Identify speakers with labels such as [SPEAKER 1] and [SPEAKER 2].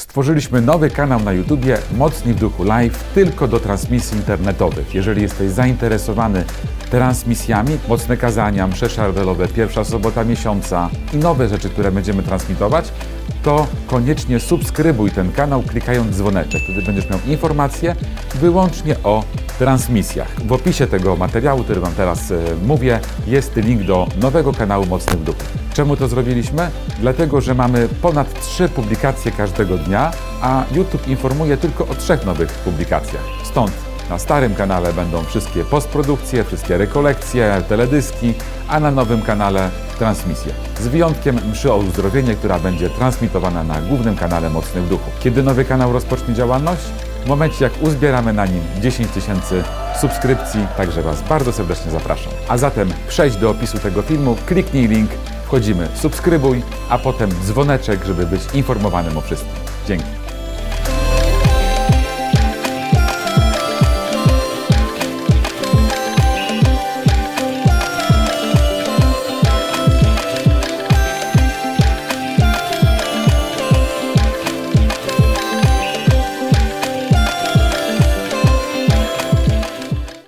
[SPEAKER 1] Stworzyliśmy nowy kanał na YouTubie Mocni w Duchu Live tylko do transmisji internetowych. Jeżeli jesteś zainteresowany transmisjami, mocne kazania, msze szardelowe, pierwsza sobota miesiąca i nowe rzeczy, które będziemy transmitować, to koniecznie subskrybuj ten kanał klikając dzwoneczek. Wtedy będziesz miał informacje wyłącznie o transmisjach. W opisie tego materiału, który Wam teraz e, mówię, jest link do nowego kanału Mocny w Duchu. Czemu to zrobiliśmy? Dlatego, że mamy ponad trzy publikacje każdego dnia, a YouTube informuje tylko o trzech nowych publikacjach. Stąd na starym kanale będą wszystkie postprodukcje, wszystkie rekolekcje, teledyski, a na nowym kanale transmisje. Z wyjątkiem mszy o uzdrowienie, która będzie transmitowana na głównym kanale Mocny w Duchu. Kiedy nowy kanał rozpocznie działalność? W momencie jak uzbieramy na nim 10 tysięcy subskrypcji, także Was bardzo serdecznie zapraszam. A zatem przejdź do opisu tego filmu, kliknij link, wchodzimy, subskrybuj, a potem dzwoneczek, żeby być informowanym o wszystkim. Dzięki.